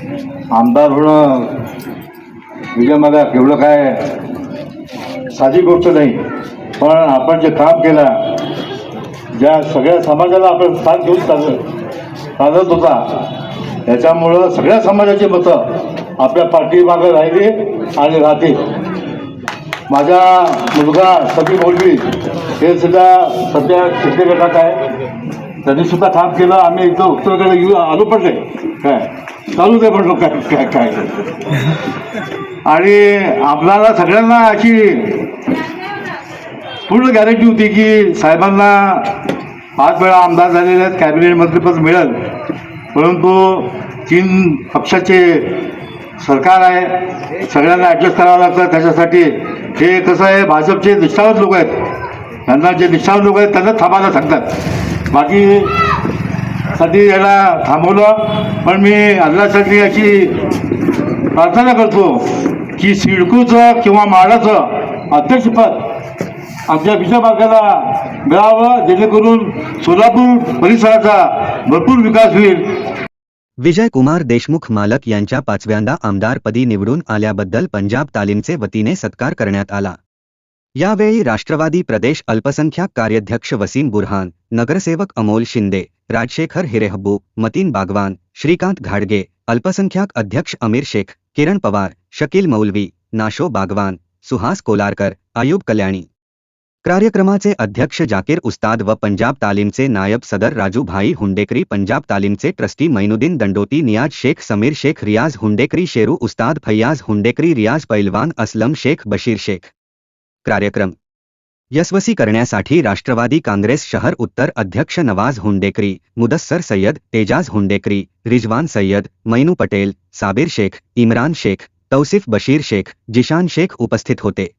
आमदार होणं विजय मला एवढं काय साधी गोष्ट नाही. पण आपण जे काम केलं ज्या सगळ्या समाजाला आपण साथ घेऊन चालत चालत होता. त्याच्यामुळं सगळ्या समाजाची मतं आपल्या पाठीमागं राहिली आणि राहतील माझा मुलगा सभी मोलवी हे सुद्धा सध्या शिंदे गटात आहे. त्यांनी सुद्धा काम केलं आम्ही एकदा उत्तरेकडे येऊ आलो पण काय? चालू दे म्हणलो काय काय काय? आणि आपल्याला सगळ्यांना अशी पूर्ण गॅरंटी होती की साहेबांना पाच वेळा आमदार झालेले आहेत कॅबिनेट मंत्रीपद मिळेल. परंतु तीन पक्षाचे सरकार आहे सगळ्यांना ॲडजस्ट करावं लागतं. त्याच्यासाठी हे कसं आहे भाजपचे निष्ठावंत लोक आहेत. त्यांना जे निष्ठावंत लोक आहेत त्यांना थांबायला सांगतात. बाकी साठी याला थांबवलं पण मी अल्लासाठी अशी प्रार्थना करतो की सिडकूचं किंवा माडाचं अध्यक्षपद आमच्या विजयमार्गाला मिळावं जेणेकरून सोलापूर परिसराचा भरपूर विकास होईल. विजय कुमार देशमुख मालक यांच्या पाचव्यांदा आमदारपदी निवडून आल्याबद्दल पंजाब तालीमचे वतीने सत्कार करण्यात आला. यावेळी राष्ट्रवादी प्रदेश अल्पसंख्याक कार्याध्यक्ष वसीम बुरहान नगरसेवक अमोल शिंदे, राजशेखर हिरेहब्बू, मतीन बागवान, श्रीकांत घाडगे अल्पसंख्याक अध्यक्ष अमीर शेख, किरण पवार, शकील मौलवी, नाशो बागवान, सुहास कोलारकर आयुब कल्याणी. कार्यक्रमाचे अध्यक्ष जाकीर उस्ताद व पंजाब तालीमचे नायब सदर राजू भाई हुंडेकरी, पंजाब तालीमचे ट्रस्टी मैनुद्दीन दंडोती, नियाज शेख, समीर शेख, रियाज हुंडेकरी, शेरू उस्ताद फैयाज हुंडेकरी, रियाज पैलवान, असलम शेख, बशीर शेख. कार्यक्रम यशस्वी करण्यासाठी राष्ट्रवादी कांग्रेस शहर उत्तर अध्यक्ष नवाज़ हुंडेकरी, मुदस्सर सय्यद तेजाज हुंडेकरी, रिजवान सय्यद, मैनू पटेल, साबिर शेख, इम्रान शेख, तौसिफ बशीर शेख, जिशान शेख उपस्थित होते.